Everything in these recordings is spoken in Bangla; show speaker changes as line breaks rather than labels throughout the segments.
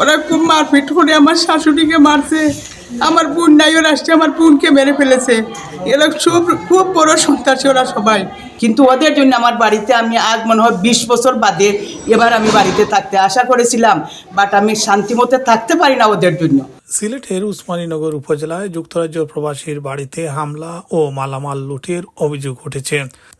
ওরা খুব মারপিট করে আমার শাশুড়িকে মারছে। আমার বোন নাই ওরা আসছে আমার বোনকে মেরে ফেলেছে। এরা খুব খুব বড় সন্ত্রাসী ওরা সবাই। কিন্তু ওদের জন্য আমার বাড়িতে আমি আজ মনে হয় বিশ বছর বাদে এবার আমি বাড়িতে থাকতে আশা করেছিলাম বাট আমি শান্তিমতে থাকতে পারি না ওদের জন্য।
সিলেটের উসমানীনগর উপজেলায় যুক্তরাজ্য প্রবাসীর বাড়িতে হামলা ও মালামাল লুটের অভিযোগ উঠেছে।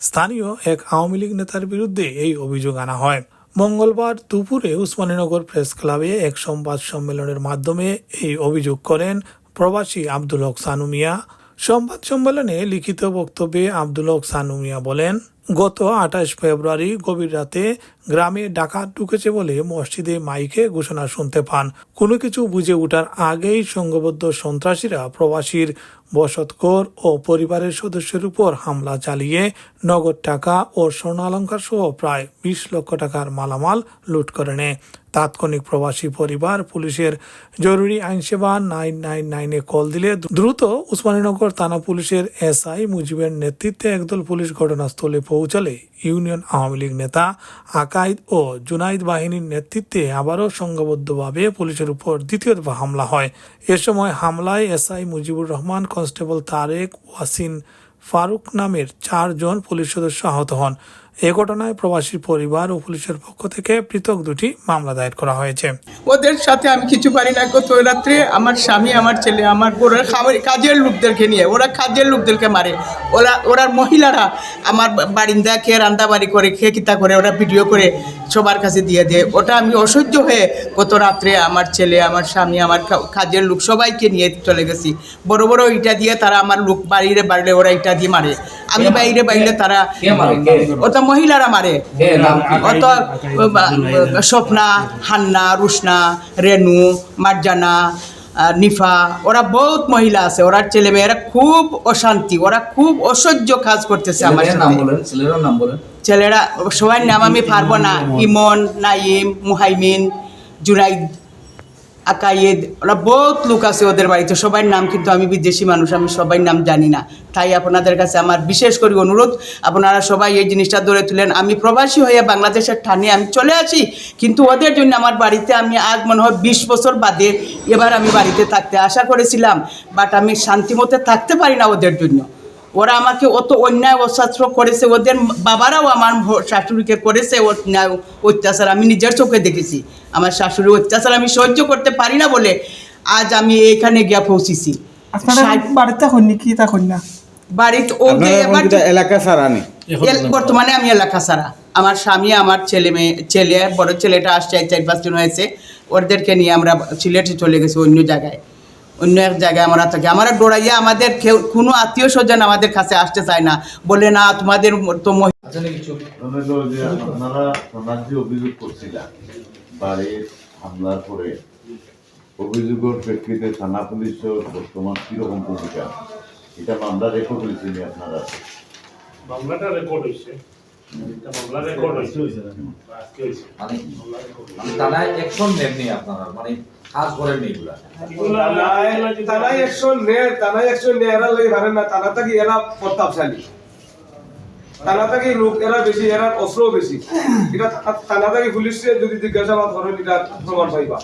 স্থানীয় এক আওয়ামী লীগ নেতার বিরুদ্ধে এই অভিযোগ আনা হয়। মঙ্গলবার দুপুরে উসমানীনগর প্রেস ক্লাবে এক সংবাদ সম্মেলনের মাধ্যমে এই অভিযোগ করেন প্রবাসী আব্দুল হক সানুমিয়া সংবাদ সম্মেলনে লিখিত বক্তব্যে আব্দুল হক সানুমিয়া বলেন গত আঠাশ ফেব্রুয়ারি গভীর রাতে গ্রামে ডাকাত ঢুকেছে বলে মসজিদে মাইকে ঘোষণা শুনতে পান। কোনো কিছু বুঝে ওঠার আগেই সংঘবদ্ধ সন্ত্রাসীরা প্রবাসীর বসতকর ও পরিবারের সদস্যের উপর হামলা চালিয়ে নগদ টাকা ও স্বর্ণালঙ্কার সহ প্রায় বিশ লক্ষ টাকার মালামাল লুট করে নেয়। তাৎক্ষণিক প্রবাসী পরিবার, পুলিশের জরুরি আইনসেবা, নাইন নাইন নাইনে কল দিলে দ্রুত উসমানীনগর থানা পুলিশের এসআই মুজিবের নেতৃত্বে একদল পুলিশ ঘটনাস্থলে পৌঁছালে ইউনিয়ন আওয়ামী লীগ নেতা আকাইদ ও জুনাইদ বাহিনীর নেতৃত্বে আবারও সংঘবদ্ধভাবে পুলিশের উপর দ্বিতীয় দফা হামলা হয়। এ সময় হামলায় এসআই মুজিবুর রহমান, কনস্টেবল তারেক, ওয়াসিন ফারুক নামের চারজন পুলিশ সদস্য আহত হন। এ ঘটনায় প্রবাসী পরিবার ও পুলিশের পক্ষ থেকে পৃথক দুটি মামলা দায়ের করা হয়েছে।
ওদের সাথে আমি কিছু পারি না। গত রাত্রে আমার স্বামী, আমার ছেলে, আমার ওরা কাজের লোকদেরকে নিয়ে, ওরা কাজের লোকদেরকে মারে। ওরা ওরা মহিলারা আমার বারিন্দা খেয়ে রান্না বাড়ি করে খেয়ে কিতা করে, ওরা ভিডিও করে সবার কাছে দিয়ে দেয়। ওটা আমি অসহ্য হয়ে গত রাত্রে আমার ছেলে, আমার স্বামী, আমার কাজের লোক সবাইকে নিয়ে চলে গেছি। বড় বড় ইটা দিয়ে তারা আমার লোক বাড়িরে বাড়িলে ওরা ইটা দিয়ে মারে। আমি বাইরে বাইরে তারা
মারে?
মহিলারা মারে। অত স্বপ্না হান্না রুশনা রেনু মার্জানা নিফা ওরা বহুত মহিলা আছে। ওরা ছেলে মেয়েরা খুব অশান্তি ওরা খুব অসহ্য কাজ করতেছে আমার
নাম বলেন ছেলের নাম বলেন।
ছেলেরা সবার নাম আমি পারব না। ইমন নাইম মুহাইমিন জুনাইদ আকাইদ ওরা বহুত লোক আছে ওদের বাড়িতে সবার নাম কিন্তু আমি বিদেশি মানুষ, আমি সবাই নাম জানি না। তাই আপনাদের কাছে আমার বিশেষ করে অনুরোধ, আপনারা সবাই এই জিনিসটা ধরে তুলেন। আমি প্রবাসী হয়ে বাংলাদেশের ঠানে আমি চলে আসি, কিন্তু ওদের জন্য আমার বাড়িতে আমি আজ মনে হয় বিশ বছর বাদে এবার আমি বাড়িতে থাকতে আশা করেছিলাম বাট আমি শান্তিমতে থাকতে পারি না ওদের জন্য। ওরা আমাকে অত অন্যায় অশাস্ত্র করেছে ওদের বাবারাও আমার শাশুড়িকে করেছে অন্যায় অত্যাচার আমি নিজের চোখে দেখেছি। আমার শাশুড়ির অত্যাচার আমি সহ্য করতে পারি না বলে আজ আমি এখানে গিয়া পৌঁছেছি।
বাড়িতে হননি কি তা হন না?
বাড়িতে ও
এলাকা সারানি
এল- বর্তমানে আমি এলাকা সারা আমার স্বামী আমার ছেলে মেয়ে ছেলে বড় ছেলেটা আসছে চার পাঁচজন হয়েছে। ওদেরকে নিয়ে আমরা সিলেটে চলে গেছি অন্য জায়গায়। অন্য এক জায়গায় আমরা থাকি। আমরা ডোড়াইয়া আমাদের কেউ কোনো আত্মীয় স্বজন আমাদের কাছে আসতে চায় না। বলে না তোমাদের তো
আচ্ছা
অভিযোগ করছিলেন। বাড়ির হামলার পরে অভিযোগের প্রেক্ষিতে থানা পুলিশের বর্তমান কীরকম ভূমিকা? এটা মামলা রেকর্ড হয়েছিল আপনারা
মামলাটা রেকর্ড হয়েছে।
মানে মানে থানায় অ্যাকশন নেননি আপনারা মানে কাজ করেননি এগুলা।
তারাই একশন নে তারাই একশন নে এরা লই পারে না তারা থাকি এরা প্রতাপশালী। তারা থাকি লোক এরা বেশি এরা অস্ত্র বেশি। এটা থানা থাকি পুলিশে যদি জিজ্ঞাসাবাদ করেন এটা প্রমাণ পাইবা।